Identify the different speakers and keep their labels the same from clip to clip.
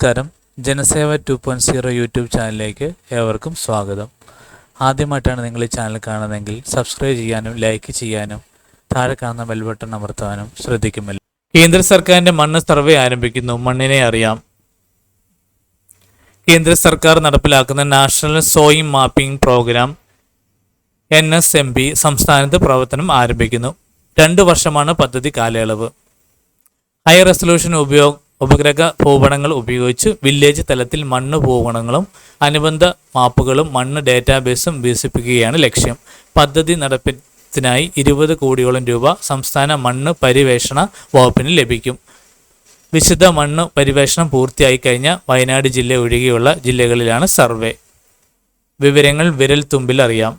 Speaker 1: നമസ്കാരം. Janaseva two point zero YouTube ചാനലിലേക്ക് ഏവർക്കും സ്വാഗതം. ആദ്യമായിട്ടാണ് നിങ്ങൾ ഈ ചാനൽ കാണുന്നതെങ്കിൽ സബ്സ്ക്രൈബ് ചെയ്യാനും ലൈക്ക് ചെയ്യാനും താഴെ കാണുന്ന ബെൽ ബട്ടൺ അമർത്താനും ശ്രദ്ധിക്കുമല്ലോ. കേന്ദ്ര സർക്കാരിന്റെ മണ്ണ് സർവേ ആരംഭിക്കുന്നു. മണ്ണിനെ അറിയാം. കേന്ദ്ര സർക്കാർ നടപ്പിലാക്കുന്ന national soil mapping program N S M P സംസ്ഥാനത്ത് പ്രവർത്തനം ആരംഭിക്കുന്നു. രണ്ട് വർഷമാണ് പദ്ധതി കാലയളവ്. ഹൈ റെസൊല്യൂഷൻ ഉപയോഗ ഉപഗ്രഹ ഭൂപടങ്ങൾ ഉപയോഗിച്ച് വില്ലേജ് തലത്തിൽ മണ്ണ് ഭൂപടങ്ങളും അനുബന്ധ മാപ്പുകളും മണ്ണ് ഡാറ്റാബേസും വികസിപ്പിക്കുകയാണ് ലക്ഷ്യം. പദ്ധതി നടപ്പിനായി ഇരുപത് കോടിയോളം രൂപ സംസ്ഥാന മണ്ണ് പരിവേഷണ വകുപ്പിന് ലഭിക്കും. വിശുദ്ധ മണ്ണ് പരിവേഷണം പൂർത്തിയായി കഴിഞ്ഞ വയനാട് ജില്ല ഒഴികെയുള്ള ജില്ലകളിലാണ് സർവേ. വിവരങ്ങൾ വിരൽ തുമ്പിൽ അറിയാം.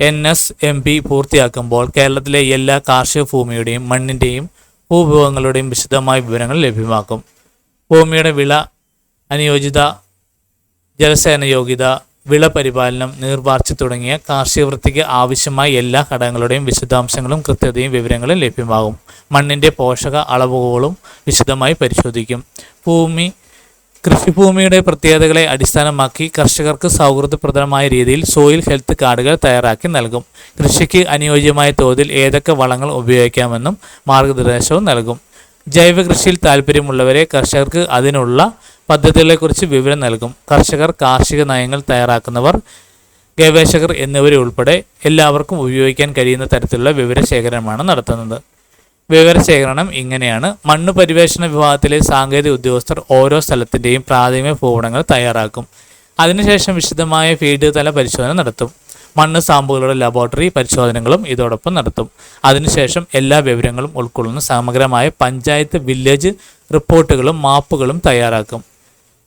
Speaker 1: എൻ എസ് എം പി പൂർത്തിയാക്കുമ്പോൾ കേരളത്തിലെ എല്ലാ കാർഷിക ഭൂമിയുടെയും മണ്ണിന്റെയും ഭൂവിഭവങ്ങളുടെയും വിശദമായ വിവരങ്ങൾ ലഭ്യമാക്കും. ഭൂമിയുടെ വിള അനുയോജിത ജലസേന യോഗ്യത വിള പരിപാലനം നീർവാർച്ച തുടങ്ങിയ കാർഷിക വൃത്തിക്ക് ആവശ്യമായ എല്ലാ ഘടകങ്ങളുടെയും വിശദാംശങ്ങളും കൃത്യതയും വിവരങ്ങളും ലഭ്യമാകും. മണ്ണിന്റെ പോഷക അളവുകളും വിശദമായി പരിശോധിക്കും. ഭൂമി കൃഷിഭൂമിയുടെ പ്രത്യേകതകളെ അടിസ്ഥാനമാക്കി കർഷകർക്ക് സൗഹൃദപ്രദമായ രീതിയിൽ സോയിൽ ഹെൽത്ത് കാർഡുകൾ തയ്യാറാക്കി നൽകും. കൃഷിക്ക് അനുയോജ്യമായ തോതിൽ ഏതൊക്കെ വളങ്ങൾ ഉപയോഗിക്കാമെന്നും മാർഗനിർദ്ദേശവും നൽകും. ജൈവ കൃഷിയിൽ താല്പര്യമുള്ളവരെ കർഷകർക്ക് അതിനുള്ള പദ്ധതികളെക്കുറിച്ച് വിവരം നൽകും. കർഷകർ കാർഷിക നയങ്ങൾ തയ്യാറാക്കുന്നവർ ഗവേഷകർ എന്നിവരെ ഉൾപ്പെടെ എല്ലാവർക്കും ഉപയോഗിക്കാൻ കഴിയുന്ന തരത്തിലുള്ള വിവരശേഖരമാണ് നടത്തുന്നത്. വിവരശേഖരണം ഇങ്ങനെയാണ്. മണ്ണ് പരിവേഷണ വിഭാഗത്തിലെ സാങ്കേതിക ഉദ്യോഗസ്ഥർ ഓരോ സ്ഥലത്തിന്റെയും പ്രാഥമിക ഭൂപടങ്ങൾ തയ്യാറാക്കും. അതിനുശേഷം വിശദമായ ഫീൽഡ് തല പരിശോധന നടത്തും. മണ്ണ് സാമ്പിളുകളുടെ ലബോറട്ടറി പരിശോധനകളും ഇതോടൊപ്പം നടത്തും. അതിനുശേഷം എല്ലാ വിവരങ്ങളും ഉൾക്കൊള്ളുന്ന സമഗ്രമായ പഞ്ചായത്ത് വില്ലേജ് റിപ്പോർട്ടുകളും മാപ്പുകളും തയ്യാറാക്കും.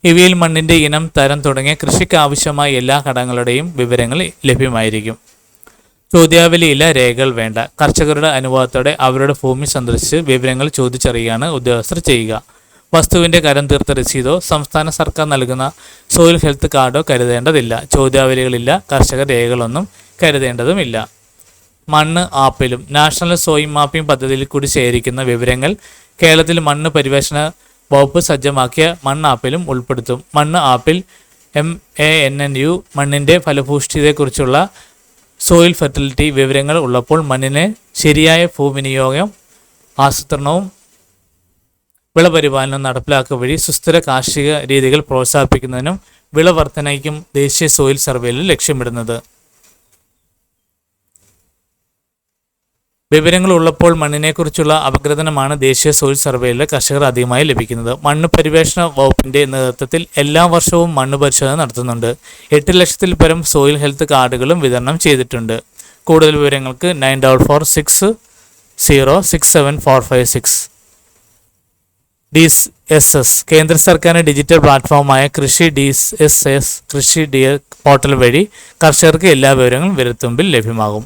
Speaker 1: ഇവയിൽ മണ്ണിന്റെ ഇനം തരം തുടങ്ങിയ കൃഷിക്ക് ആവശ്യമായ എല്ലാ ഘടകങ്ങളുടെയും വിവരങ്ങൾ ലഭ്യമായിരിക്കും. ചോദ്യാവലിയില്ല രേഖകൾ വേണ്ട. കർഷകരുടെ അനുവാദത്തോടെ അവരുടെ ഭൂമി സന്ദർശിച്ച് വിവരങ്ങൾ ചോദിച്ചറിയുകയാണ് ഉദ്യോഗസ്ഥർ ചെയ്യുക. വസ്തുവിന്റെ കരം തീർത്ത രസീതോ സംസ്ഥാന സർക്കാർ നൽകുന്ന സോയിൽ ഹെൽത്ത് കാർഡോ കരുതേണ്ടതില്ല. ചോദ്യാവലികളില്ല കർഷക രേഖകളൊന്നും കരുതേണ്ടതുമില്ല. മണ്ണ് ആപ്പിലും നാഷണൽ സോയിൽ മാപ്പിംഗ് പദ്ധതിയിൽ കൂടി ശേഖരിക്കുന്ന വിവരങ്ങൾ കേരളത്തിൽ മണ്ണ് പരിവേഷണ വകുപ്പ് സജ്ജമാക്കിയ മണ്ണ് ആപ്പിലും ഉൾപ്പെടുത്തും. മണ്ണ് ആപ്പിൽ M A N N U മണ്ണിന്റെ ഫലഭൂഷ്ഠിതയെക്കുറിച്ചുള്ള സോയിൽ ഫെർട്ടിലിറ്റി വിവരങ്ങൾ ഉള്ളപ്പോൾ മണ്ണിന് ശരിയായ ഭൂവിനിയോഗം ആസൂത്രണവും വിളപരിപാലനം നടപ്പിലാക്കുക വഴി സുസ്ഥിര കാർഷിക രീതികൾ പ്രോത്സാഹിപ്പിക്കുന്നതിനും വിളവർധനയ്ക്കും ദേശീയ സോയിൽ സർവേയിൽ ലക്ഷ്യമിടുന്നത്. വിവരങ്ങൾ ഉള്ളപ്പോൾ മണ്ണിനെക്കുറിച്ചുള്ള അപഗ്രഥനമാണ് ദേശീയ സോയിൽ സർവേയിൽ കർഷകർ അധികമായി ലഭിക്കുന്നത്. മണ്ണ് പരിവേഷണ വകുപ്പിന്റെ നേതൃത്വത്തിൽ എല്ലാ വർഷവും മണ്ണ് പരിശോധന നടത്തുന്നുണ്ട്. എട്ട് ലക്ഷത്തിൽ പരം സോയിൽ ഹെൽത്ത് കാർഡുകളും വിതരണം ചെയ്തിട്ടുണ്ട്. കൂടുതൽ വിവരങ്ങൾക്ക് nine double four six zero six seven four five six. D S S കേന്ദ്ര സർക്കാരിന്റെ digital പ്ലാറ്റ്ഫോമായ Krishi D S S Krishi D portal വഴി കർഷകർക്ക് എല്ലാ വിവരങ്ങളും വിരത്തുമ്പിൽ ലഭ്യമാകും.